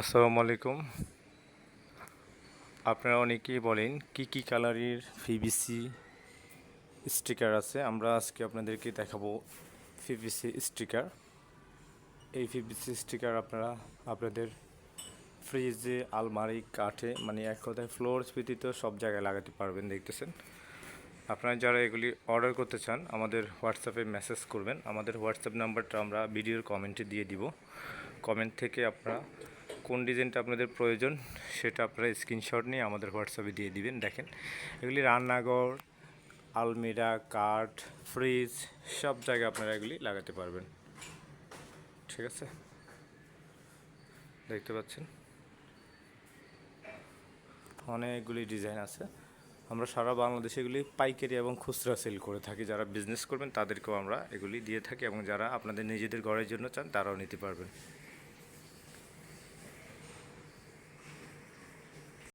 আসসালামু আলাইকুম। আপনারা অনেকেই বলেন, কি কি কালারের পিভিসি স্টিকার আছে? আমরা আজকে আপনাদেরকে দেখাবো পিভিসি স্টিকার এই পিভিসি স্টিকার আপনারা আপনাদের ফ্রিজে আলমারি, কাঠে মানে এক কথায় ফ্লোর ব্যতীত সব জায়গায় লাগাতে পারবেন, দেখতেছেন। আপনারা যারা এগুলি অর্ডার করতে চান, আমাদের হোয়াটসঅ্যাপে মেসেজ করবেন। আমাদের হোয়াটসঅ্যাপ নাম্বারটা আমরা ভিডিওর কমেন্টে দিয়ে দিব। কমেন্ট থেকে আপনারা কোন ডিজাইনটা আপনাদের প্রয়োজন সেটা আপনারা স্ক্রিনশট নিয়ে আমাদের হোয়াটসঅ্যাপে দিয়ে দিবেন। দেখেন, এগুলি রান্নাঘর, আলমিরা, কাঠ ফ্রিজ সব জায়গায় আপনারা এগুলি লাগাতে পারবেন। ঠিক আছে? দেখতে পাচ্ছেন? অনেকগুলি ডিজাইন আছে। আমরা সারা বাংলাদেশে এগুলি পাইকারি এবং খুচরা সেল করে থাকি। যারা বিজনেস করবেন, তাদেরকেও আমরা এগুলি দিয়ে থাকি এবং যারা আপনাদের নিজেদের ঘরের জন্য চান, তারাও নিতে পারবেন।